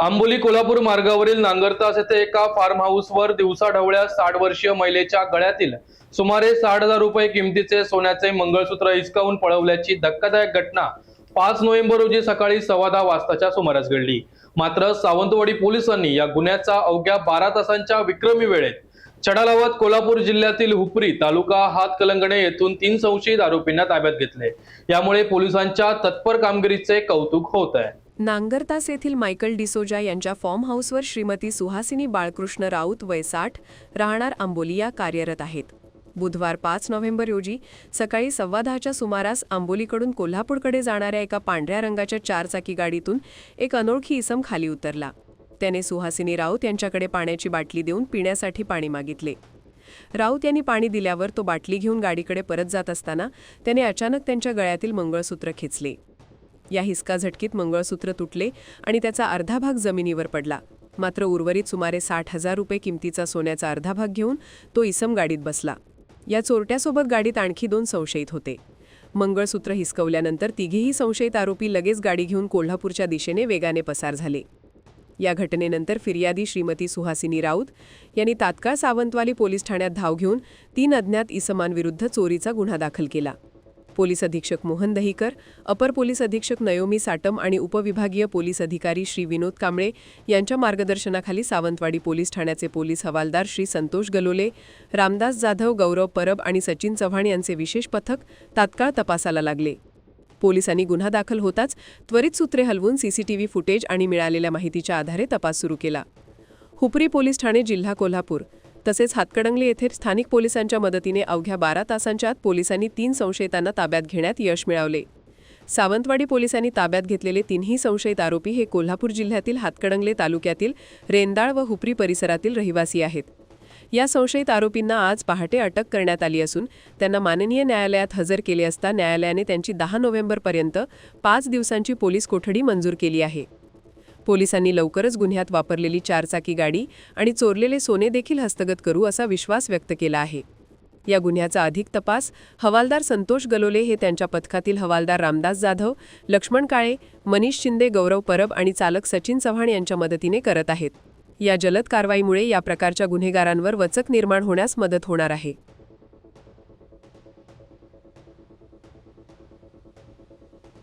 आंबोली कोल्हापूर मार्गावरील नांगरतास येथे एका फार्म हाऊसवर दिवसा ढवळ्या साठ वर्षीय महिलेच्या गळ्यातील सुमारे साठ हजार रुपये किमतीचे सोन्याचे मंगळसूत्र हिसकावून पळवल्याची धक्कादायक घटना पाच नोव्हेंबर रोजी सकाळी सव्वा दहा वाजताच्या सुमारास घडली. मात्र सावंतवाडी पोलिसांनी या गुन्ह्याचा अवघ्या बारा तासांच्या विक्रमी वेळेत चढालावत लावत कोल्हापूर जिल्ह्यातील हुपरी तालुका हातकलंगणे येथून तीन संशयित आरोपींना ताब्यात घेतले. यामुळे पोलिसांच्या तत्पर कामगिरीचे कौतुक होत आहे. नांगरतास येथील मायकल डिसोजा यांच्या फॉर्म हाऊसवर श्रीमती सुहासिनी बाळकृष्ण राऊत वय साठ राहणार आंबोलिया कार्यरत आहेत. बुधवार पाच नोव्हेंबर रोजी सकाळी सव्वा दहाच्या सुमारास आंबोलीकडून कोल्हापूरकडे जाणाऱ्या एका पांढऱ्या रंगाच्या चारचाकी गाडीतून एक अनोळखी इसम खाली उतरला. त्याने सुहासिनी राऊत यांच्याकडे पाण्याची बाटली देऊन पिण्यासाठी पाणी मागितले. राऊत यांनी पाणी दिल्यावर तो बाटली घेऊन गाडीकडे परत जात असताना त्याने अचानक त्यांच्या गळ्यातील मंगळसूत्र खेचले. या हिसका झटकीत मंगळसूत्र तुटले आणि त्याचा अर्धा भाग जमिनीवर पडला. मात्र उर्वरित सुमारे साठ हजार रुपये किमतीचा सोन्याचा अर्धा भाग घेऊन तो इसम गाडीत बसला. या चोरट्यासोबत गाडीत आणखी दोन संशयित होते. मंगळसूत्र हिसकवल्यानंतर तिघेही संशयित आरोपी लगेच गाडी घेऊन कोल्हापूरच्या दिशेने वेगाने पसार झाले. या घटनेनंतर फिर्यादी श्रीमती सुहासिनी राऊत यांनी तात्काळ सावंतवाली पोलीस ठाण्यात धाव घेऊन तीन अज्ञात इसमांविरुद्ध चोरीचा गुन्हा दाखल केला. पोलीस अधीक्षक मोहन दहीकर अपर पोलीस अधीक्षक नयोमी साटम आणि उपविभागीय पोलीस अधिकारी श्री विनोद कांबळे यांच्या मार्गदर्शनाखाली सावंतवाडी पोलीस ठाण्याचे पोलीस हवालदार श्री संतोष गलोले रामदास जाधव गौरव परब आणि सचिन चव्हाण यांचे विशेष पथक तात्काळ तपासाला लागले. पोलिसांनी गुन्हा दाखल होताच त्वरित सूत्रे हलवून सीसीटीव्ही फुटेज आणि मिळालेल्या माहितीच्या आधारे तपास सुरू केला. हुपरी पोलीस ठाणे जिल्हा कोल्हापूर तसेच हातकडंगली येथे स्थानिक पोलिसांच्या मदतीने अवघ्या बारा तासांच्या आत पोलिसांनी तीन संशयितांना ताब्यात घेण्यात यश मिळवले. सावंतवाडी पोलिसांनी ताब्यात घेतलेले तीनही संशयित आरोपी हे कोल्हापूर जिल्ह्यातील हातकडंगले तालुक्यातील रेंदाळ व हुपरी परिसरातील रहिवासी आहेत. या संशयित आरोपींना आज पहाटे अटक करण्यात आली असून त्यांना माननीय न्यायालयात हजर केले असता न्यायालयाने त्यांची दहा नोव्हेंबरपर्यंत पाच दिवसांची पोलीस कोठडी मंजूर केली आहे. पोलिसांनी लवकरच गुन्ह्यात वापरलेली चारचाकी गाडी आणि चोरलेले सोने देखील हस्तगत करू असा विश्वास व्यक्त केला आहे. या गुन्ह्याचा अधिक तपास हवालदार संतोष गलोले हे त्यांच्या पथकातील हवालदार रामदास जाधव लक्ष्मण काळे मनीष शिंदे गौरव परब आणि चालक सचिन चव्हाण यांच्या मदतीने करत आहेत. या जलद कारवाईमुळे या प्रकारच्या गुन्हेगारांवर वचक निर्माण होण्यास मदत होणार आहे.